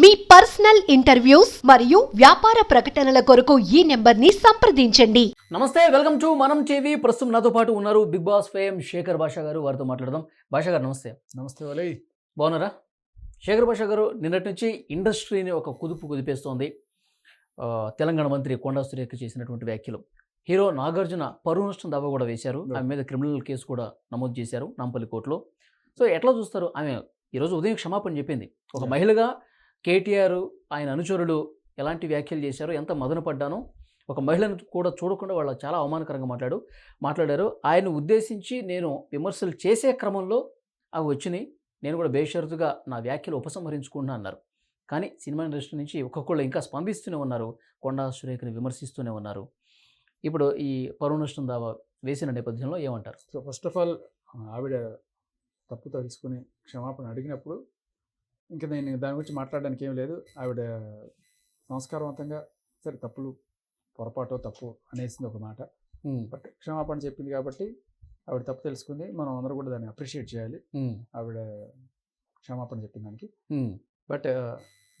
మీ personal interviews మరియు వ్యాపార ప్రకటనల కొరకు ఈ నెంబర్ని సంప్రదించండి. నమస్తే వెల్కమ్ టు మనం టీవీ. ప్రస్తుతం నాతో పాటు ఉన్నారు బిగ్ బాస్ ఫేమ్ శేఖర్ భాషా గారు. వారితో మాట్లాడదాం. భాషా గారు నమస్తే. నమస్తే వలై బాగున్నారా? శేఖర్ భాషా గారు నిన్నటి నుంచి ఇండస్ట్రీని ఒక కుదుపు కుదిపేస్తోంది. తెలంగాణ మంత్రి కొండా సురేఖ చేసినటువంటి వ్యాఖ్యలు. హీరో నాగార్జున పరువు నష్టం దావా కూడా వేశారు. ఆమె మీద క్రిమినల్ కేసు కూడా నమోదు చేశారు నాంపల్లి కోర్టులో. సో ఎట్లా చూస్తారు? ఆమె ఈరోజు ఉదయం క్షమాపణ చెప్పింది. ఒక. మహిళగా కేటీఆర్ ఆయన అనుచరులు ఎలాంటి వ్యాఖ్యలు చేశారో ఎంత మదన పడ్డానో ఒక మహిళను కూడా చూడకుండా వాళ్ళు చాలా అవమానకరంగా మాట్లాడు మాట్లాడారు. ఆయన ఉద్దేశించి నేను విమర్శలు చేసే క్రమంలో అవి వచ్చినాయి. నేను కూడా బేషరతుగా నా వ్యాఖ్యలు ఉపసంహరించుకుంటున్నా అన్నారు. కానీ సినిమా ఇండస్ట్రీ నుంచి ఒక్కొక్కళ్ళు ఇంకా స్పందిస్తూనే ఉన్నారు. కొండా సురేఖని విమర్శిస్తూనే ఉన్నారు. ఇప్పుడు ఈ పరువు నష్టం దావా వేసిన నేపథ్యంలో ఏమంటారు? సో ఫస్ట్ ఆఫ్ ఆల్ ఆవిడ తప్పు తెలుసుకుని క్షమాపణ అడిగినప్పుడు ఇంకా నేను దాని గురించి మాట్లాడడానికి ఏం లేదు. ఆవిడ సంస్కారవంతంగా సరే తప్పులు పొరపాటు తప్పు అనేసింది ఒక మాట. బట్ క్షమాపణ చెప్పింది కాబట్టి ఆవిడ తప్పు తెలుసుకుంది. మనం అందరూ కూడా దాన్ని అప్రిషియేట్ చేయాలి. ఆవిడ క్షమాపణ చెప్పిన దానికి. బట్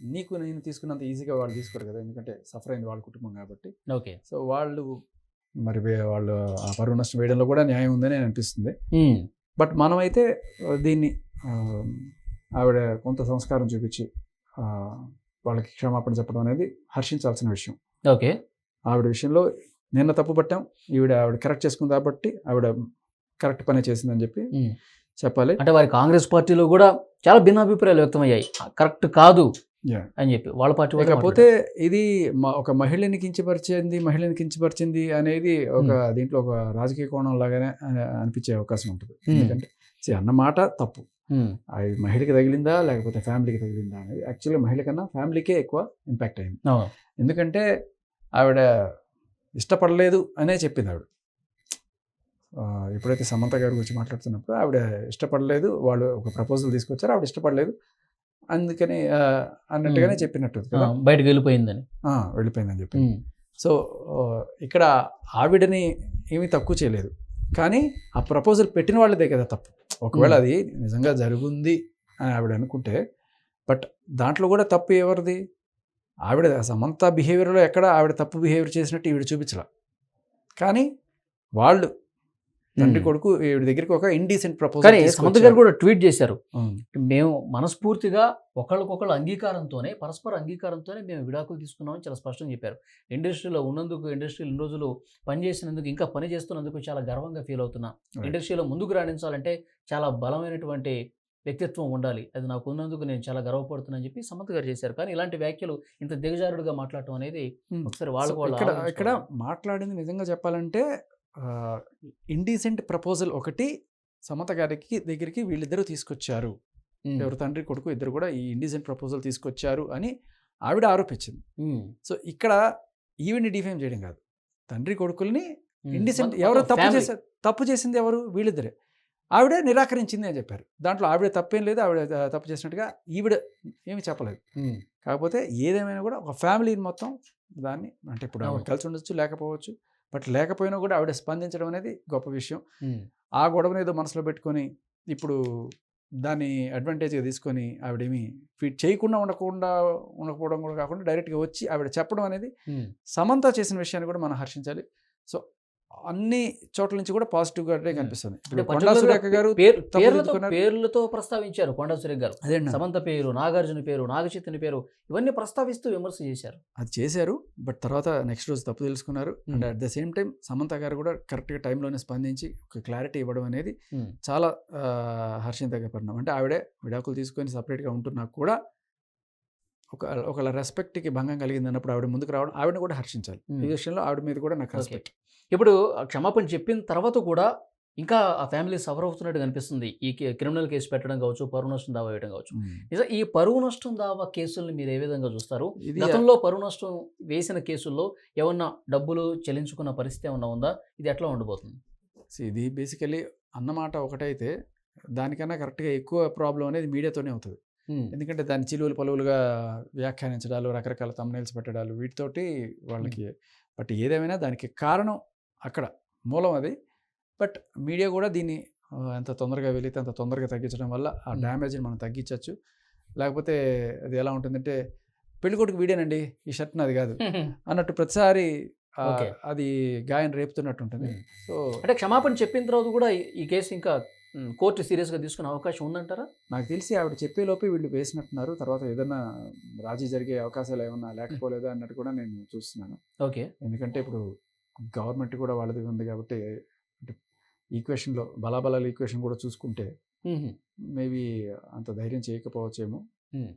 నీకు నేను తీసుకున్నంత ఈజీగా వాళ్ళు తీసుకోరు కదా. ఎందుకంటే సఫర్ అయింది వాళ్ళ కుటుంబం కాబట్టి. ఓకే. సో వాళ్ళు మరి వాళ్ళు ఆ పరువు నష్టం వేయడంలో కూడా న్యాయం ఉందని అనిపిస్తుంది. బట్ మనమైతే దీన్ని ఆవిడ కొంత సంస్కారం చూపించి వాళ్ళకి క్షమాపణ చెప్పడం అనేది హర్షించాల్సిన విషయం. ఓకే. ఆవిడ విషయంలో నిన్న తప్పు పట్టాం ఈవిడ ఆవిడ కరెక్ట్ చేసుకుంది కాబట్టి ఆవిడ కరెక్ట్ పనే చేసిందని చెప్పి చెప్పాలి. అంటే వారి కాంగ్రెస్ పార్టీలో కూడా చాలా భిన్నాభిప్రాయాలు వ్యక్తమయ్యాయి. కరెక్ట్ కాదు. అని చెప్పి వాళ్ళ పార్టీ ఇకపోతే ఇది ఒక మహిళని కించపరిచింది మహిళని కించపరిచింది అనేది ఒక దీంట్లో ఒక రాజకీయ కోణం లాగానే అనిపించే అవకాశం ఉంటుంది. ఎందుకంటే see, అన్న మాట తప్పు. అది మహిళకి తగిలిందా లేకపోతే ఫ్యామిలీకి తగిలిందా అనేది యాక్చువల్గా మహిళ కన్నా ఫ్యామిలీకే ఎక్కువ ఇంపాక్ట్ అయింది. ఎందుకంటే ఆవిడ ఇష్టపడలేదు అనే చెప్పింది ఆవిడ. ఎప్పుడైతే సమంత గారి గురించి మాట్లాడుతున్నప్పుడు ఆవిడ ఇష్టపడలేదు వాళ్ళు ఒక ప్రపోజల్ తీసుకొచ్చారు ఆవిడ ఇష్టపడలేదు. అందుకని అన్నట్టుగానే. చెప్పినట్టు కదా. బయటకు వెళ్ళిపోయిందని. ఆ, వెళ్ళిపోయిందని చెప్పి. సో ఇక్కడ ఆవిడని ఏమీ తక్కువ చేయలేదు. కానీ ఆ ప్రపోజల్ పెట్టిన వాళ్ళదే కదా తప్పు. ఒకవేళ. అది నిజంగా జరుగుంది అని ఆవిడ అనుకుంటే బట్ దాంట్లో కూడా తప్పు ఎవరిది ఆవిడ సమంత బిహేవియర్లో ఎక్కడ ఆవిడ తప్పు బిహేవియర్ చేసినట్టు ఈవిడ చూపించలా కానీ వాళ్ళు తండ్రి. కొడుకు ఈవిడ దగ్గరికి ఒక ఇండీసెంట్ ప్రపోజల్ కానీ సమంత గారు కూడా ట్వీట్ చేశారు. మేము. మనస్ఫూర్తిగా ఒకళ్ళకొకళ్ళు అంగీకారంతోనే పరస్పర అంగీకారంతోనే మేము విడాకులు తీసుకున్నామని చాలా స్పష్టంగా చెప్పారు. ఇండస్ట్రీలో ఉన్నందుకు ఇండస్ట్రీలో ఇన్ని రోజులు పనిచేసినందుకు ఇంకా పని చేస్తున్నందుకు చాలా గర్వంగా ఫీల్ అవుతున్నా. ఇండస్ట్రీలో ముందుకు రాణించాలంటే చాలా బలమైనటువంటి వ్యక్తిత్వం ఉండాలి. అది నాకు ఉన్నందుకు నేను చాలా గర్వపడుతున్నానని చెప్పి సమంత గారు చేశారు. కానీ ఇలాంటి వ్యాఖ్యలు ఇంత దిగజారుడుగా మాట్లాడటం అనేది ఒకసారి వాళ్ళకు వాళ్ళు. ఇక్కడ మాట్లాడింది నిజంగా చెప్పాలంటే ఇండీసెంట్ ప్రపోజల్ ఒకటి సమత గారికి దగ్గరికి వీళ్ళిద్దరూ తీసుకొచ్చారు. ఎవరు తండ్రి కొడుకు ఇద్దరు కూడా ఈ ఇండీసెంట్ ప్రపోజల్ తీసుకొచ్చారు అని ఆవిడ ఆరోపించింది. సో ఇక్కడ ఈవిని డిఫైమ్ చేయడం కాదు. తండ్రి కొడుకుల్ని. ఇండీసెంట్ ఎవరు తప్పు. చేశారు తప్పు చేసింది ఎవరు? వీళ్ళిద్దరే. ఆవిడ నిరాకరించింది అని చెప్పారు. దాంట్లో ఆవిడ తప్పేం లేదు ఆవిడ తప్పు చేసినట్టుగా ఈవిడ ఏమి చెప్పలేదు. కాకపోతే ఏదేమైనా కూడా ఒక ఫ్యామిలీని మొత్తం దాన్ని అంటే ఇప్పుడు. కలిసి ఉండొచ్చు లేకపోవచ్చు బట్ లేకపోయినా కూడా ఆవిడ స్పందించడం అనేది గొప్ప విషయం. ఆ గొడవని ఏదో మనసులో పెట్టుకొని ఇప్పుడు దాన్ని అడ్వాంటేజ్గా తీసుకొని ఆవిడేమి ఫీట్ చేయకుండా ఉండకుండా ఉండకపోవడం కూడా కాకుండా డైరెక్ట్గా వచ్చి ఆవిడ చెప్పడం అనేది. సమంత చేసిన విషయాన్ని కూడా మనం హర్షించాలి. సో అన్ని చోట్ల నుంచి కూడా పాజిటివ్గా Hmm. కనిపిస్తుంది ఇప్పుడు కొండా particular గా సురేఖ గారు పేర్లతో. పేర్లతో ప్రస్తావించారు కొండా సురేఖ్ గారు అదే సమంత పేరు నాగార్జున పేరు నాగచైతన్య పేరు ఇవన్నీ ప్రస్తావిస్తూ విమర్శ చేశారు అది చేశారు బట్ తర్వాత నెక్స్ట్ రోజు తప్పు తెలుసుకున్నారు and at the same time Samantha గారు కూడా కరెక్ట్గా టైంలోనే స్పందించి ఒక క్లారిటీ ఇవ్వడం అనేది. చాలా ఆ, హర్షించదగ్గ పరిణామం అంటే ఆవిడే విడాకులు తీసుకొని సపరేట్గా ఉంటున్నా కూడా ఒక ఒకళ్ళ రెస్పెక్ట్కి భంగం కలిగింది అన్నప్పుడు ఆవిడ ముందుకు రావడం ఆవిడని కూడా హర్షించాలి. ఈ విషయంలో ఆవిడ మీద కూడా నాకు. రెస్పెక్ట్ ఇప్పుడు క్షమాపణ చెప్పిన తర్వాత కూడా ఇంకా ఆ ఫ్యామిలీ సఫర్ అవుతున్నట్టు కనిపిస్తుంది. ఈ కే- క్రిమినల్ కేసు పెట్టడం కావచ్చు పరువు నష్టం దావా వేయడం కావచ్చు. నిజం ఈ పరువు నష్టం దావా కేసుల్ని మీరు ఏ విధంగా చూస్తారు? ఇది గతంలో పరువు నష్టం వేసిన కేసుల్లో ఏమన్నా డబ్బులు చెల్లించుకున్న పరిస్థితి ఏమన్నా ఉందా? ఇది ఎట్లా ఉండబోతుంది ఇది బేసికలీ అన్నమాట ఒకటైతే దానికన్నా కరెక్ట్గా ఎక్కువ ప్రాబ్లం అనేది మీడియాతోనే అవుతుంది. ఎందుకంటే దాని చిలువలు పలువులుగా వ్యాఖ్యానించడాలు రకరకాల తమ్నైల్స్ పెట్టడాలు వీటితోటి వాళ్ళకి బట్ ఏదేమైనా దానికి కారణం అక్కడ మూలం అది. బట్ మీడియా కూడా దీన్ని ఎంత తొందరగా వెళితే అంత తొందరగా తగ్గించడం వల్ల ఆ. డ్యామేజ్ని మనం తగ్గించవచ్చు లేకపోతే అది ఎలా ఉంటుందంటే పెళ్ళికొడుకు వీడేనండి ఈ షర్ట్ నాది కాదు అన్నట్టు ప్రతిసారి. అది గాయం రేపుతున్నట్టు ఉంటుంది. సో అంటే క్షమాపణ చెప్పిన తర్వాత కూడా ఈ- కేసు ఇంకా కోర్టు సీరియస్గా తీసుకునే అవకాశం ఉందంటారా? నాకు తెలిసి ఆవిడ చెప్పేలోపే వీళ్ళు వేసినట్టున్నారు. తర్వాత ఏదైనా రాజీ జరిగే అవకాశాలు ఏమన్నా లేకపోలేదా అన్నట్టు కూడా నేను చూస్తున్నాను. ఓకే. ఎందుకంటే ఇప్పుడు గవర్నమెంట్ కూడా వాళ్ళది ఉంది కాబట్టి అంటే ఈక్వేషన్లో బలాబలాల ఈక్వేషన్ కూడా చూసుకుంటే మేబీ అంత ధైర్యం చేయకపోవచ్చేమో.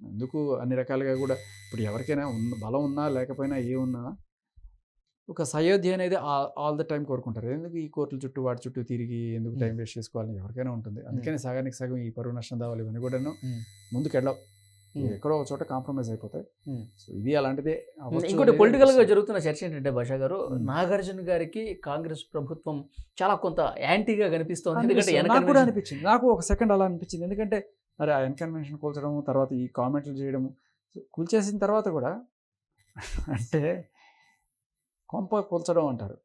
అందుకు అన్ని రకాలుగా కూడా ఇప్పుడు ఎవరికైనా ఉన్న బలం ఉన్నా లేకపోయినా ఏ ఉన్నా ఒక సయోధ్య అనేది ఆల్ ద టైం కోరుకుంటారు. ఎందుకు ఈ కోర్టుల చుట్టూ వాటి చుట్టూ తిరిగి ఎందుకు టైం వేస్ట్ చేసుకోవాలని ఎవరికైనా ఉంటుంది. అందుకని సగానికి సగం ఈ పరువు నష్టం దావాలి ఇవన్నీ కూడాను. ముందుకు వెళ్ళవు ఎక్కడో ఒక చోట కాంప్రమైజ్ అయిపోతాయి. సో ఇది అలాంటిదే ఇంకోటి పొలిటికల్గా. జరుగుతున్న చర్చ ఏంటంటే భాషా గారు. నాగార్జున గారికి కాంగ్రెస్ ప్రభుత్వం చాలా కొంత యాంటీగా కనిపిస్తోంది ఎందుకంటే నాకు కూడా అనిపించింది నాకు ఒక సెకండ్ అలా అనిపించింది ఎందుకంటే మరి ఆ ఎన్కన్వెన్షన్ కూల్చడం తర్వాత ఈ కామెంట్లు చేయడము కూల్చేసిన తర్వాత కూడా అంటే కొంప కూల్చడం అంటారు.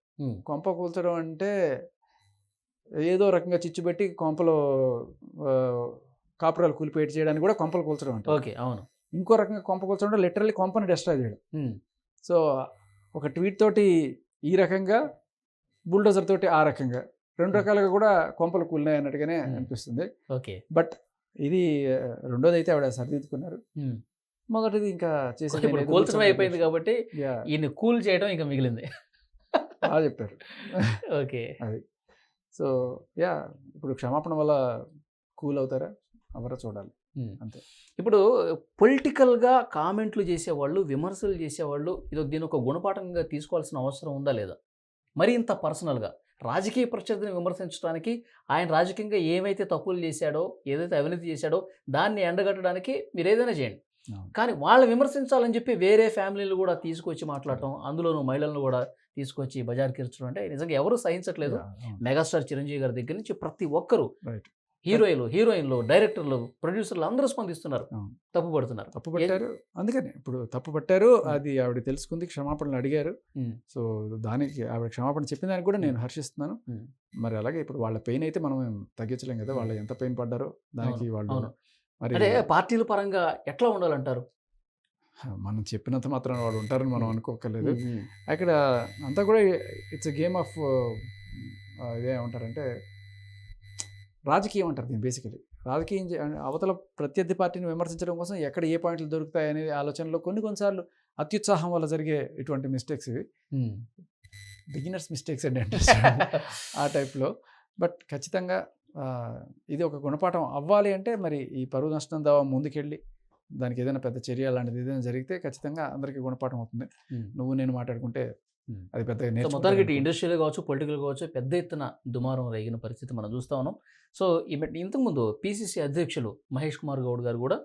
కొంప కూల్చడం అంటే ఏదో రకంగా చిచ్చు పెట్టి కొంపలో కాపురాలు కూలిపేట చేయడానికి కూడా కొంపలు కూల్చడం అంటారు. ఓకే అవును. ఇంకో రకంగా కొంప కూల్చడం లిటరల్లీ కొంపని డిస్ట్రాయ్ చేయడం. సో ఒక ట్వీట్ తోటి ఈ రకంగా బుల్డోజర్ తోటి ఆ రకంగా. రెండు. రకాలుగా కూడా కొంపలు కూలినాయి అన్నట్టుగానే. అనిపిస్తుంది. ఓకే. బట్ ఇది రెండోది అయితే ఆవిడ సరిదిద్దుకున్నారు. మొదటిది ఇంకా లేదు, కూల్చడం అయిపోయింది కాబట్టి ఈయన కూల్ చేయడం ఇంకా మిగిలింది. బాగా చెప్పారు. ఓకే. సో యా ఇప్పుడు క్షమాపణ వల్ల కూల్ అవుతారా? అవరా చూడాలి. అంతే. ఇప్పుడు పొలిటికల్గా కామెంట్లు చేసేవాళ్ళు విమర్శలు చేసేవాళ్ళు ఇది దీని ఒక గుణపాఠంగా తీసుకోవాల్సిన అవసరం ఉందా లేదా మరి ఇంత పర్సనల్గా రాజకీయ ప్రత్యర్థిని విమర్శించడానికి ఆయన రాజకీయంగా ఏమైతే తప్పులు చేశాడో ఏదైతే అవినీతి చేశాడో దాన్ని ఎండగట్టడానికి మీరు ఏదైనా చేయండి. కానీ వాళ్ళని విమర్శించాలని చెప్పి వేరే ఫ్యామిలీలు కూడా తీసుకొచ్చి మాట్లాడటం అందులోనూ మహిళలను కూడా తీసుకొచ్చి బజార్కి ఇర్చడం అంటే నిజంగా ఎవరు సహించట్లేదు. మెగాస్టార్ చిరంజీవి గారి దగ్గర నుంచి ప్రతి ఒక్కరు. హీరోయిన్లు హీరోయిన్లు డైరెక్టర్లు ప్రొడ్యూసర్లు అందరూ స్పందిస్తున్నారు. తప్పు పడుతున్నారు తప్పు పట్టారు అందుకని ఇప్పుడు తప్పు పట్టారు. అది ఆవిడ తెలుసుకుంది క్షమాపణలు అడిగారు. సో దానికి ఆవిడ క్షమాపణ చెప్పిన దానికి కూడా నేను హర్షిస్తున్నాను. మరి అలాగే ఇప్పుడు వాళ్ళ పెయిన్ అయితే మనం తగ్గించలేం కదా వాళ్ళు ఎంత పెయిన్ పడ్డారో దానికి వాళ్ళు. మరి అంటే పార్టీల పరంగా ఎట్లా ఉండాలంటారు మనం చెప్పినంత మాత్రం వాళ్ళు ఉంటారని మనం. అనుకోకర్లేదు అక్కడ అంతా కూడా ఇట్స్ గేమ్ ఆఫ్ ఇదే ఉంటారంటే రాజకీయం అంటారు దీన్ని బేసికలీ రాజకీయం అవతల ప్రత్యర్థి పార్టీని విమర్శించడం కోసం ఎక్కడ ఏ పాయింట్లు దొరుకుతాయి అనే ఆలోచనలో కొన్ని కొన్నిసార్లు అత్యుత్సాహం వల్ల జరిగే ఇటువంటి మిస్టేక్స్ ఇవి. బిగినర్స్ మిస్టేక్స్ అండి అంటే ఆ టైప్లో. బట్ ఖచ్చితంగా ఇది ఒక గుణపాఠం అవ్వాలి అంటే మరి ఈ పరువు నష్టం దావా ముందుకెళ్ళి దానికి ఏదైనా పెద్ద చర్య లాంటిది ఏదైనా జరిగితే ఖచ్చితంగా అందరికీ గుణపాఠం అవుతుంది. నువ్వు నేను మాట్లాడుకుంటే. అది నేర్చుకుంటారు మొత్తానికి. ఇండస్ట్రియల్ కావచ్చు పొలిటికల్ కావచ్చు పెద్ద ఎత్తున దుమారం రేగిన పరిస్థితి మనం చూస్తా ఉన్నాం. సో ఈ మెట్- ఇంతకుముందు పిసిసి అధ్యక్షులు మహేష్ కుమార్ గౌడ్ గారు కూడా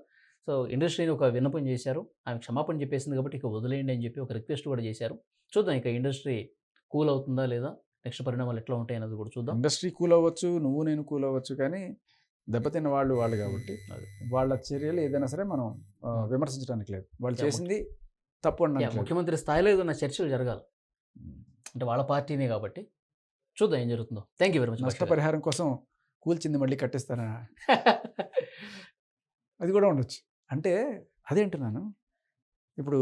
సో ఇండస్ట్రీని ఒక విన్నపం చేశారు. ఆమె క్షమాపణ చెప్పేసింది కాబట్టి ఇక వదిలేయండి అని చెప్పి ఒక రిక్వెస్ట్ కూడా చేశారు. చూద్దాం ఇక ఇండస్ట్రీ కూల్ అవుతుందా లేదా? నెక్స్ట్ పరిణామాలు ఎట్లా ఉంటాయి అన్నది కూడా చూద్దాం. ఇండస్ట్రీ కూల్ అవ్వచ్చు నువ్వు నేను కూల్ అవ్వచ్చు కానీ దెబ్బతిన్న వాళ్ళు వాళ్ళు కాబట్టి. వాళ్ళ చర్యలు ఏదైనా సరే మనం విమర్శించడానికి లేదు. వాళ్ళు చేసింది తప్పు. ముఖ్యమంత్రి స్థాయిలో ఏదైనా చర్చలు జరగాలి. అంటే వాళ్ళ పార్టీనే కాబట్టి చూద్దాం ఏం జరుగుతుందో. థ్యాంక్ యూ వెరీ మచ్ నష్టపరిహారం కోసం కూల్చింది మళ్ళీ కట్టిస్తానా అది కూడా ఉండొచ్చు. అంటే అదే అంటున్నాను ఇప్పుడు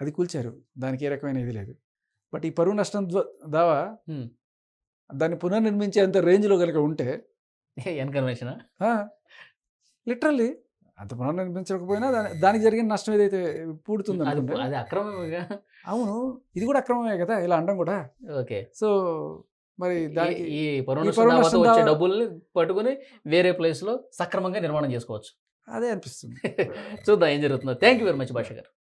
అది కూల్చారు. దానికి ఏ రకమైన ఇది లేదు. బట్ ఈ పరువు నష్టం ద్వా-. దాన్ని పునర్నిర్మించేంత రేంజ్లో కనుక ఉంటే ఎన్కన్వెన్షన్ లిటరల్లీ అంత పునర్నిర్మించకపోయినా దాని దానికి జరిగిన నష్టం ఏదైతే పూడుతుంది అది అక్రమమేగా? అవును. ఇది కూడా అక్రమమే కదా ఇలా అనడం కూడా. ఓకే. సో మరి దానికి ఈ వచ్చే డబ్బుల్ని పట్టుకుని వేరే ప్లేస్లో సక్రమంగా నిర్మాణం చేసుకోవచ్చు. అదే అనిపిస్తుంది. చూద్దాం ఏం జరుగుతుందో. థ్యాంక్ యూ వెరీ మచ్ భాష గారు